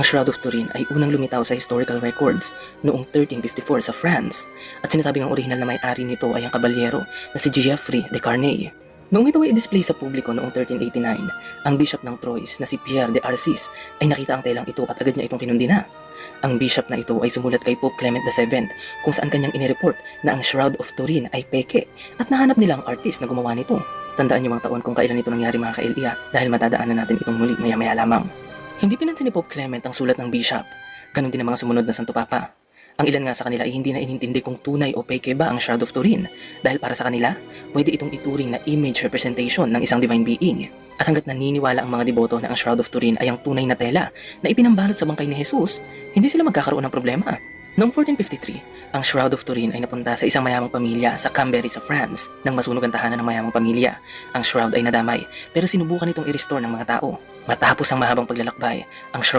Ang Shroud of Turin ay unang lumitaw sa historical records noong 1354 sa France at sinasabing ang original na may-ari nito ay ang kabalyero na si Geoffrey de Carnay. Noong ito ay display sa publiko noong 1389, ang bishop ng Troyes na si Pierre de Arcis ay nakita ang telang ito at agad niya itong kinundina. Ang bishop na ito ay sumulat kay Pope Clement VII kung saan kanyang inireport na ang Shroud of Turin ay peke at nahanap nila ang artist na gumawa nito. Tandaan niyo mga taon kung kailan ito nangyari mga ka-Elia dahil matadaanan natin itong muli maya-maya lamang. Hindi pinansin ni Pope Clement ang sulat ng bishop. Ganon din ang mga sumunod na Santo Papa. Ang ilan nga sa kanila ay hindi na inintindi kung tunay o peke ba ang Shroud of Turin dahil para sa kanila, pwede itong ituring na image representation ng isang divine being. At hanggat naniniwala ang mga deboto na ang Shroud of Turin ay ang tunay na tela na ipinambalot sa bangkay ni Jesus, hindi sila magkakaroon ng problema. Noong 1453, ang Shroud of Turin ay napunta sa isang mayamang pamilya sa Cambery sa France. Nang masunog ang tahanan ng mayamang pamilya, ang Shroud ay nadamay pero sinubukan itong i-restore ng mga tao. Matapos ang mahabang paglalakbay, ang Shroud